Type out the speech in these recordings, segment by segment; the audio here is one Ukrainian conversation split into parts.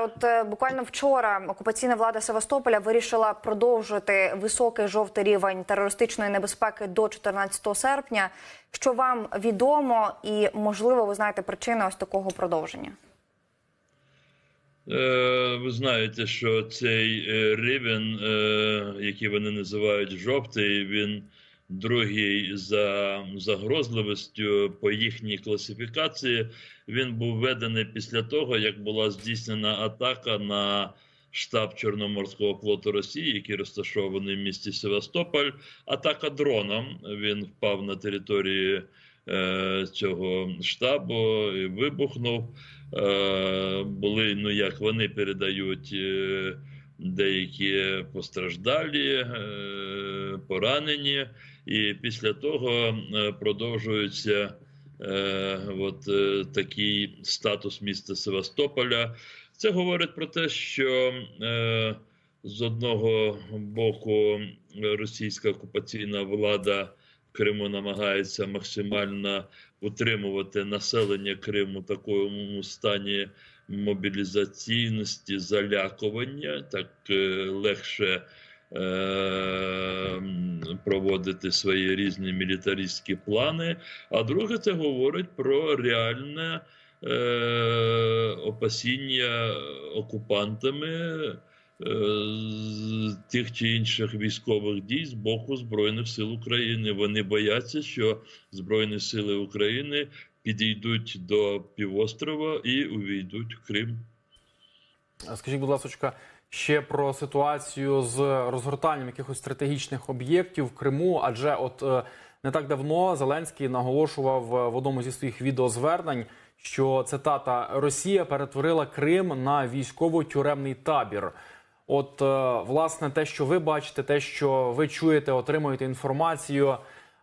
запитати, от е, буквально вчора окупаційна влада Севастополя вирішила продовжити високий жовтий рівень терористичної небезпеки до 14 серпня. Що вам відомо, і можливо, ви знаєте причини ось такого продовження? Е, Ви знаєте, що цей е, рівень, який вони називають жовтий, він другий за загрозливістю по їхній класифікації. Він був введений після того, як була здійснена атака на штаб Чорноморського флоту Росії, який розташований в місті Севастополь. Атака дроном. Він впав на території е, цього штабу і вибухнув. Е, були, ну як вони передають е, деякі постраждалі, е, поранені, і після того е, продовжується е, от, такий статус міста Севастополя. Це говорить про те, що з одного боку російська окупаційна влада Криму намагається максимально утримувати населення Криму в такому стані мобілізаційності, залякування, так е, легше е, проводити свої різні мілітаристські плани. А друге, це говорить про реальне е, опасіння окупантами. З тих чи інших військових дій з боку збройних сил України вони бояться, що збройні сили України підійдуть до півострова і увійдуть в Крим. Скажіть, будь ласка, ще про ситуацію з розгортанням якихось стратегічних об'єктів в Криму, адже от е, не так давно Зеленський наголошував в одному зі своїх відеозвернень, що цитата Росія перетворила Крим на військово-тюремний табір. От, е, власне, те, що ви бачите, те, що ви чуєте, отримуєте інформацію.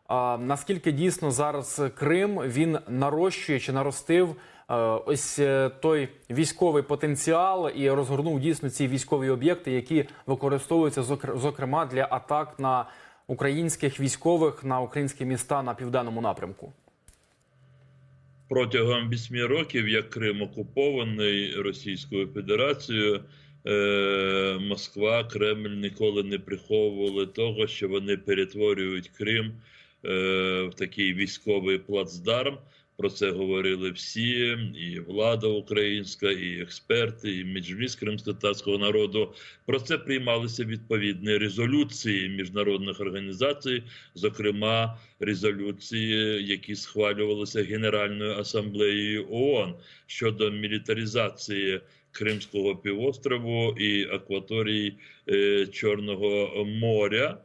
А наскільки дійсно зараз Крим він нарощує чи наростив е, ось е, той військовий потенціал і розгорнув дійсно ці військові об'єкти, які використовуються зокрема для атак на українських військових на українські міста на південному напрямку? Протягом вісьми років, як Крим окупований Російською Федерацією, е, Москва, Кремль ніколи не приховували того, що вони перетворюють Крим е, в такий військовий плацдарм. Про це говорили всі, і влада українська, і експерти, і меджліс кримськотатарського народу. Про це приймалися відповідні резолюції міжнародних організацій, зокрема резолюції, які схвалювалися Генеральною асамблеєю ООН щодо мілітаризації Кримського півострову і акваторії е, Чорного моря.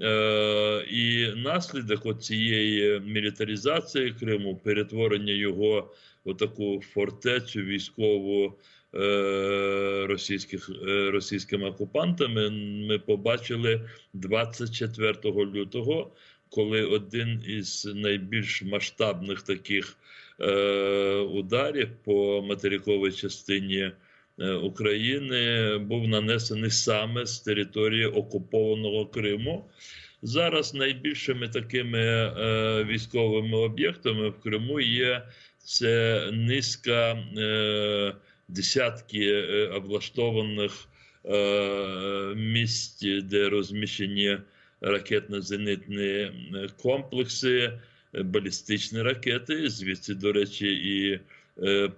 Е, і наслідок цієї мілітаризації Криму, перетворення його в таку фортецю військову е, російських, російськими окупантами, ми побачили 24 лютого, коли один із найбільш масштабних таких е, ударів по материковій частині. Е, України був нанесений саме з території окупованого Криму. Зараз найбільшими такими е, військовими об'єктами в Криму є це низка е, десятки облаштованих місць, де розміщені ракетно-зенитні е, комплекси, балістичні ракети. Звідси, до речі, і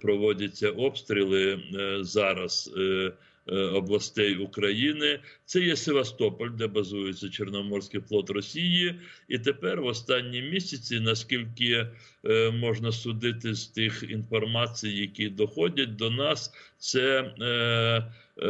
проводяться обстріли е, зараз. е, е, Областей України це є Севастополь, де базується Чорноморський флот Росії, і тепер в останні місяці, наскільки е, можна судити з тих інформацій, які доходять до нас, це е, е,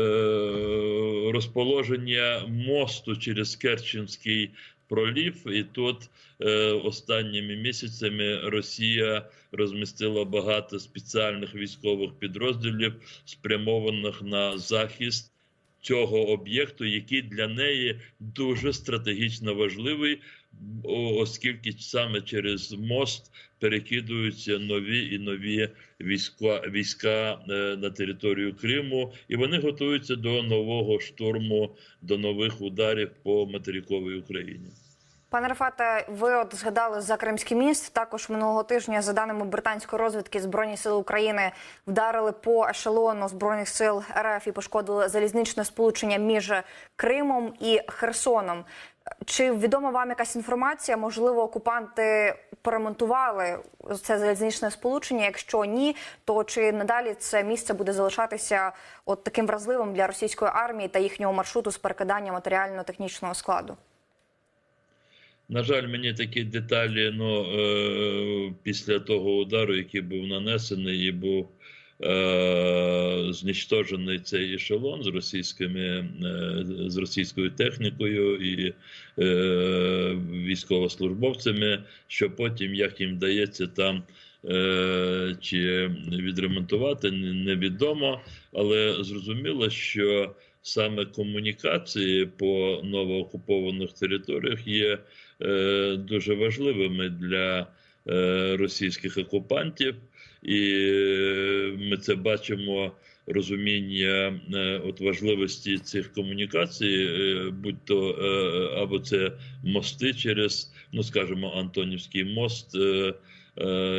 розположення мосту через Керченський пролів. І тут е, останніми місяцями Росія розмістила багато спеціальних військових підрозділів, спрямованих на захист. Цього об'єкту, який для неї дуже стратегічно важливий, оскільки саме через мост перекидуються нові і нові війська, війська е, на територію Криму, і вони готуються до нового штурму, до нових ударів по материковій Україні. Пане Рафате, ви от згадали за Кримський міст. Також минулого тижня, за даними британської розвідки, збройні сили України вдарили по ешелону збройних сил РФ і пошкодили залізничне сполучення між Кримом і Херсоном. Чи відома вам якась інформація? Можливо, окупанти поремонтували це залізничне сполучення? Якщо ні, то чи надалі це місце буде залишатися от таким вразливим для російської армії та їхнього маршруту з перекидання матеріально-технічного складу? На жаль, мені такі деталі ну, е, після того удару, який був нанесений і був е, знищений цей ешелон з російськими е, з російською технікою і е, військовослужбовцями, що потім як їм вдається там. е, Чи відремонтувати не- невідомо, але зрозуміло, що саме комунікації по новоокупованих територіях є е, дуже важливими для е, російських окупантів, і е, ми це бачимо. Розуміння е, от важливості цих комунікацій, е, будь то е, або це мости через, ну скажімо, Антонівський мост,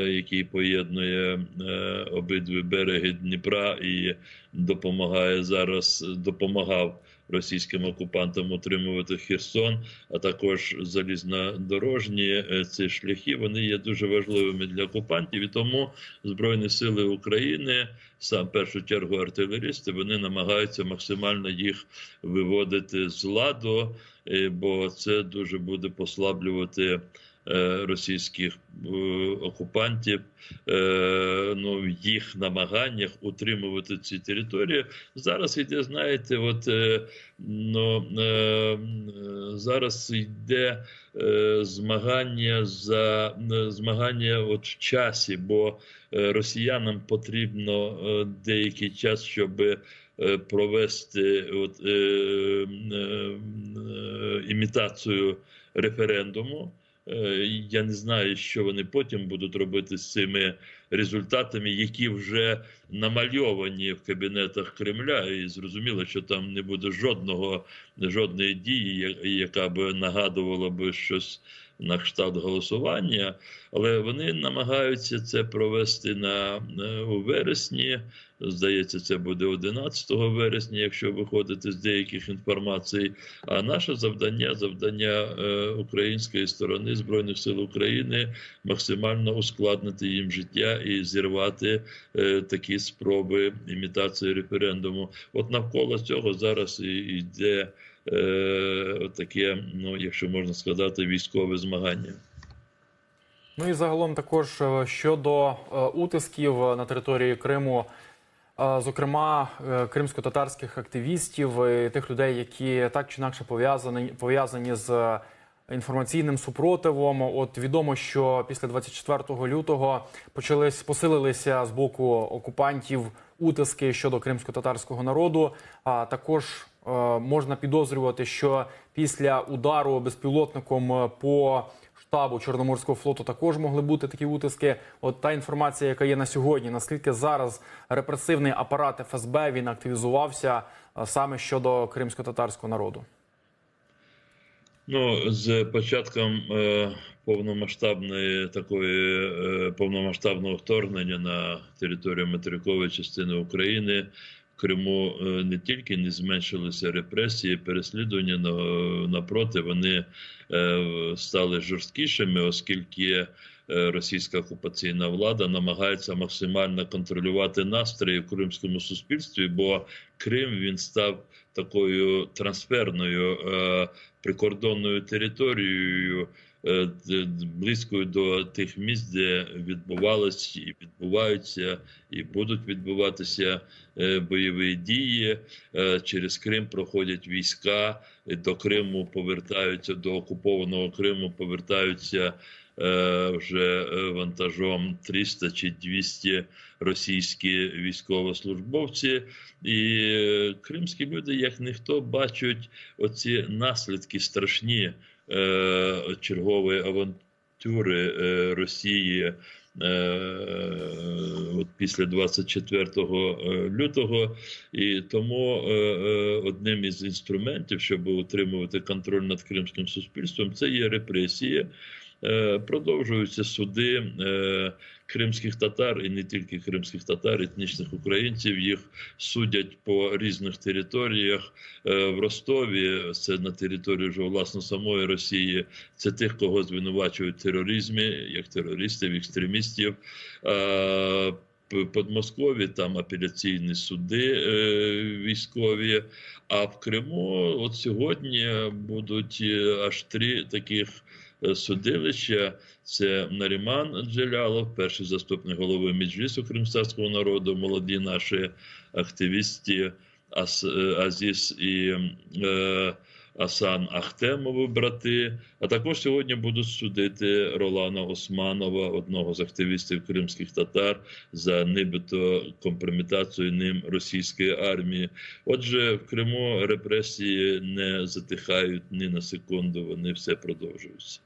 який поєднує е, обидві береги Дніпра і допомагає зараз, допомагав російським окупантам утримувати Херсон, а також залізнодорожні е, ці шляхи. Вони є дуже важливими для окупантів. І тому збройні сили України, сам першу чергу артилерісти, вони намагаються максимально їх виводити з ладу, е, бо це дуже буде послаблювати. Е, Російських е, окупантів е, ну, в їх намаганнях утримувати ці території зараз йде, знаєте, от ну, зараз йде змагання за змагання от в часі, бо росіянам потрібно деякий час, щоб провести от, імітацію референдуму. Е, Я не знаю, що вони потім будуть робити з цими результатами, які вже намальовані в кабінетах Кремля, і зрозуміло, що там не буде жодного жодної дії, яка би нагадувала би щось на кшталт голосування, але вони намагаються це провести на е, у вересні. Здається, це буде 11 вересня, якщо виходити з деяких інформацій. А наше завдання, завдання е, української сторони збройних сил України, максимально ускладнити їм життя і зірвати е, такі спроби імітації референдуму. От навколо цього зараз і йде е, таке, ну якщо можна сказати, військове змагання. Ну і загалом також е, щодо е, утисків на території Криму, е, зокрема е, кримсько-татарських активістів, тих людей, які так чи інакше пов'язані пов'язані з інформаційним супротивом. От відомо, що після 24 лютого почались посилилися з боку окупантів утиски щодо кримсько-татарського народу. А також е, можна підозрювати, що після удару безпілотником по штабу Чорноморського флоту також могли бути такі утиски. От та інформація, яка є на сьогодні, наскільки зараз репресивний апарат ФСБ він активізувався саме щодо кримсько-татарського народу. Ну, з початком е, повномасштабної такої е, повномасштабного вторгнення на територію материкової частини України Криму е, не тільки не зменшилися репресії, переслідування напроти, вони е, стали жорсткішими, оскільки е, російська окупаційна влада намагається максимально контролювати настрої в кримському суспільстві, бо Крим він став такою трансферною прикордонною територією, близькою до тих місць, де відбувались і відбуваються, і будуть відбуватися е, бойові дії. Е, Через Крим проходять війська, е, до Криму повертаються до окупованого Криму, повертаються. е, Вже е, вантажом 300 чи 200 російські військовослужбовці, і е, кримські люди, як ніхто, бачать оці наслідки страшні е, чергової авантюри е, Росії от після 24 лютого, і тому е, е, одним із інструментів, щоб утримувати контроль над кримським суспільством, це є репресії. Е, Продовжуються суди е, кримських татар і не тільки кримських татар, етнічних українців. Їх судять по різних територіях. Е, В Ростові це на території вже власне самої Росії. Це тих, кого звинувачують в тероризмі, як терористів, екстремістів. Подмоскові там апеляційні суди е, військові. А в Криму, от сьогодні будуть аж три таких судилища. Це Наріман Джелялов, перший заступник голови Меджлісу кримського народу, молоді наші активісти Ас, е, Азіс і е, Асан Ахтемови, брати. А також сьогодні будуть судити Ролана Османова, одного з активістів кримських татар, за нібито компрометацію ним російської армії. Отже, в Криму репресії не затихають ні на секунду, вони все продовжуються.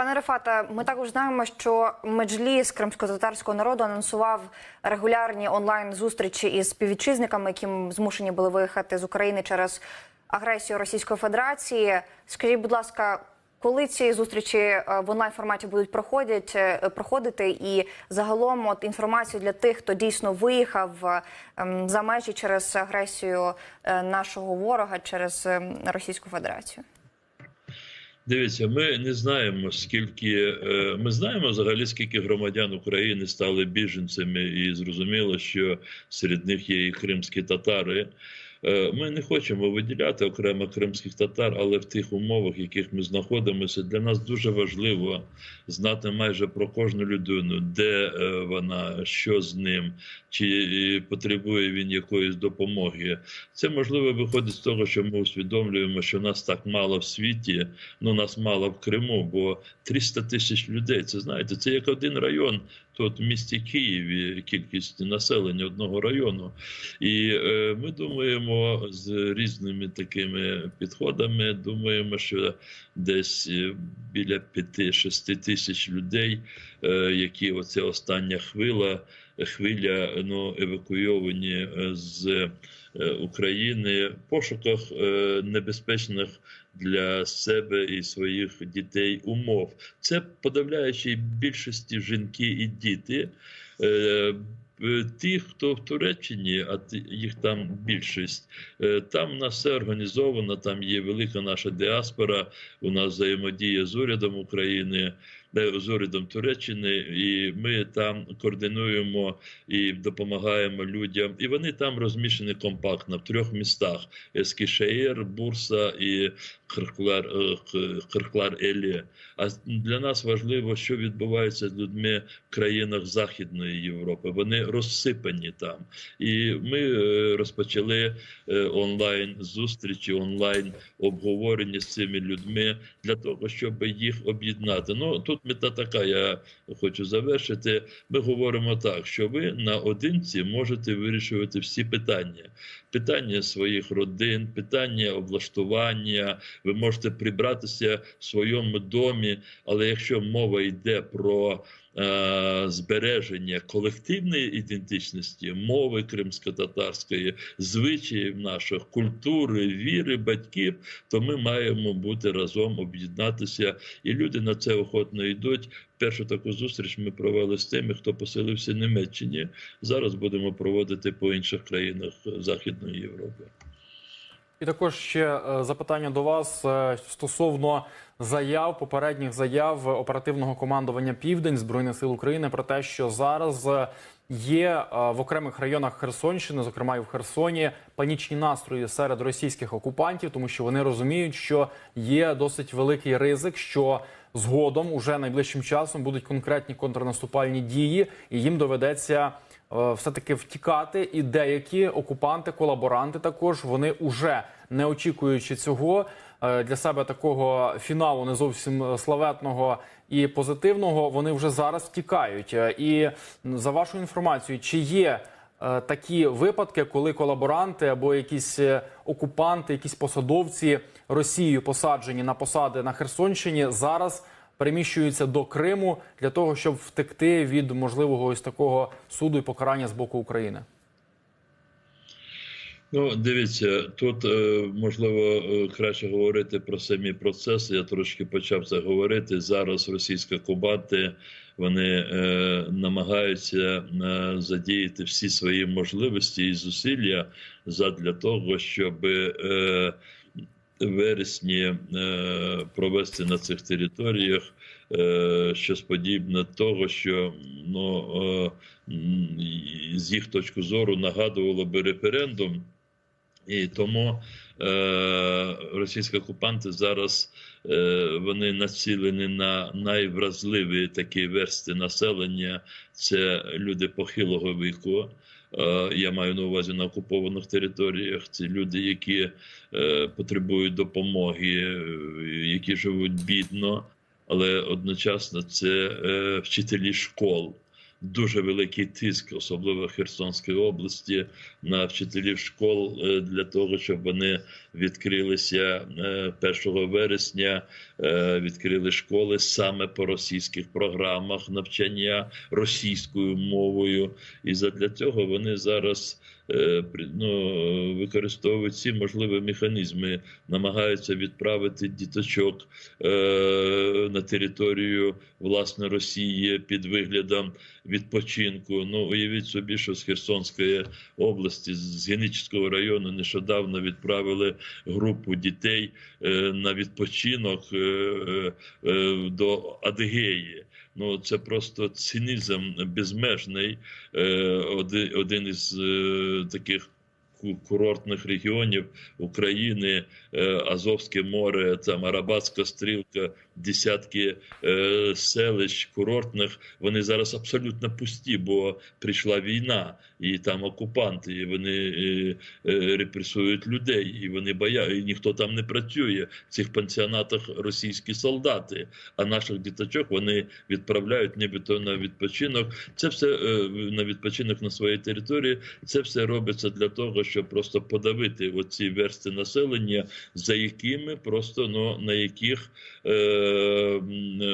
Пане Рефате, ми також знаємо, що меджліс кримсько-татарського народу анонсував регулярні онлайн зустрічі із співвітчизниками, які змушені були виїхати з України через агресію Російської Федерації. Скажіть, будь ласка, коли ці зустрічі е, в онлайн форматі будуть проходять, е, проходити, і загалом от інформацію для тих, хто дійсно виїхав е, за межі через агресію нашого ворога через Російську Федерацію? Дивіться, ми не знаємо скільки е, ми знаємо взагалі, скільки громадян України стали біженцями, і зрозуміло, що серед них є і кримські татари. Е, Ми не хочемо виділяти окремо кримських татар, але в тих умовах, в яких ми знаходимося, для нас дуже важливо знати майже про кожну людину, де е, вона, що з ним, чи потребує він якоїсь допомоги. Це можливо виходить з того, що ми усвідомлюємо, що нас так мало в світі, ну нас мало в Криму, бо 300 тисяч людей. Це знаєте, це як один район. Тут в місті Києві кількість населення одного району, і е, ми думаємо з різними такими підходами. Думаємо, що десь е, біля 5-6 тисяч людей, е, які оця остання хвила, хвиля ну евакуйовані е, з е, України в пошуках небезпечних для себе і своїх дітей умов. Це подавляючій більшості жінки і діти. Е, е, Ті, хто в Туреччині, а їх там більшість, е, там у нас все організовано, там є велика наша діаспора, у нас взаємодія з урядом України, з урядом Туреччини, і ми там координуємо і допомагаємо людям. І вони там розміщені компактно в трьох містах: Ескішеїр, Бурса і Херклар, е, Елі. А для нас важливо, що відбувається з людьми в країнах Західної Європи. Вони розсипані там. І ми е, розпочали е, онлайн зустрічі, онлайн обговорення з цими людьми для того, щоб їх об'єднати. Ну тут мета така. Я хочу завершити. Ми говоримо так, що ви наодинці можете вирішувати всі питання. Питання своїх родин, питання облаштування. Ви можете прибратися в своєму домі, але якщо мова йде про е, збереження колективної ідентичності, мови кримсько-татарської, звичаїв наших, культури, віри, батьків, то ми маємо бути разом, об'єднатися, і люди на це охотно йдуть. Першу таку зустріч ми провели з тими, хто поселився в Німеччині. Зараз будемо проводити по інших країнах Західної Європи. І також ще е, запитання до вас е, стосовно заяв, попередніх заяв оперативного командування Південь Збройних сил України про те, що зараз е, є в окремих районах Херсонщини, зокрема і в Херсоні, панічні настрої серед російських окупантів, тому що вони розуміють, що є досить великий ризик, що згодом, уже найближчим часом, будуть конкретні контрнаступальні дії, і їм доведеться е, все-таки втікати. І деякі окупанти, колаборанти також вони уже не очікуючи цього е, для себе такого фіналу не зовсім е, славетного і позитивного. Вони вже зараз втікають. І за вашою інформацією, чи є такі випадки, коли колаборанти або якісь е, окупанти, якісь посадовці Росією посаджені на посади на Херсонщині зараз переміщуються до Криму для того, щоб втекти від можливого ось такого суду і покарання з боку України? Ну, дивіться, тут е, можливо е, краще говорити про самі процеси. Я трошки почав це говорити. Зараз російські кубати вони е, намагаються е, задіяти всі свої можливості і зусилля задля того, щоб е, вересні е, провести на цих територіях е, щось подібне того, що ну, е, з їх точки зору нагадувало би референдум. І тому російські окупанти зараз е, вони націлені на найвразливі такі версти населення. Це люди похилого віку. Е, я маю на увазі на окупованих територіях. Це люди, які е, потребують допомоги, е, які живуть бідно, але одночасно це е, вчителі школ. Дуже великий тиск, особливо в Херсонській області, на вчителів школ е, для того, щоб вони відкрилися е, 1 вересня. Е, Відкрили школи саме по російських програмах навчання російською мовою, і задля цього вони зараз е, ну, використовують всі можливі механізми, намагаються відправити діточок е, на територію власне Росії під виглядом відпочинку. Ну уявіть собі, що з Херсонської області, з Генічського району, нещодавно відправили групу дітей на відпочинок до Адигеї. Ну це просто цинізм безмежний. Е, Один, із е, таких курортних регіонів України, е, Азовське море, там Арабатська стрілка, десятки е, селищ курортних. Вони зараз абсолютно пусті, бо прийшла війна, і там окупанти, і вони е, е, репресують людей, і вони бояться, і ніхто там не працює. В цих пансіонатах російські солдати, а наших діточок вони відправляють нібито на відпочинок. Це все е, на відпочинок на своїй території. Це все робиться для того, щоб просто подавити оці версти населення, за якими просто ну на яких е,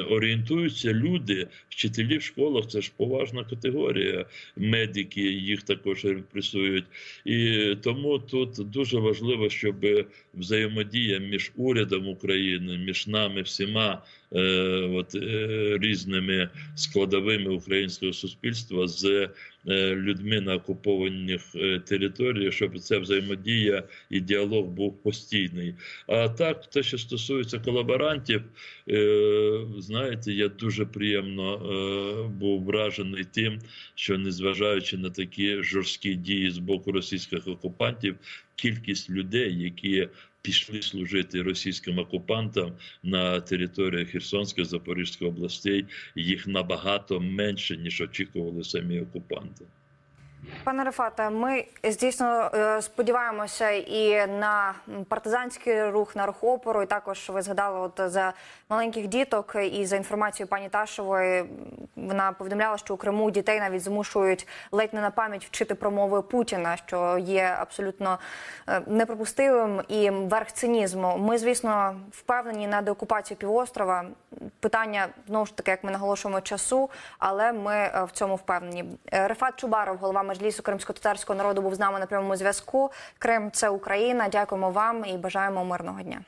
орієнтуються люди, вчителі в школах. Це ж поважна категорія. Медики їх також репресують. І тому тут дуже важливо, щоб взаємодія між урядом України, між нами всіма от, е, різними складовими українського суспільства з е, людьми на окупованих е, територіях, щоб ця взаємодія і діалог був постійний. А так, те, що стосується колаборантів, е, знаєте, я дуже приємно е, був вражений тим, що незважаючи на такі жорсткі дії з боку російських окупантів, кількість людей, які пішли служити російським окупантам на території Херсонської Запорізької областей, їх набагато менше ніж очікували самі окупанти. Пане Рефате, ми здійсно е, сподіваємося і на партизанський рух, на рух опору. І також ви згадали от за маленьких діток. І за інформацією пані Ташевої, вона повідомляла, що у Криму дітей навіть змушують ледь не на пам'ять вчити промови Путіна, що є абсолютно е, неприпустимим і верх цинізму. Ми, звісно, впевнені на деокупацію півострова. Питання знову ж таки, як ми наголошуємо, часу, але ми е, в цьому впевнені. Е, Рефат Чубаров, голова Меджлісу кримсько-татарського народу, був з нами на прямому зв'язку. Крим це Україна. Дякуємо вам і бажаємо мирного дня.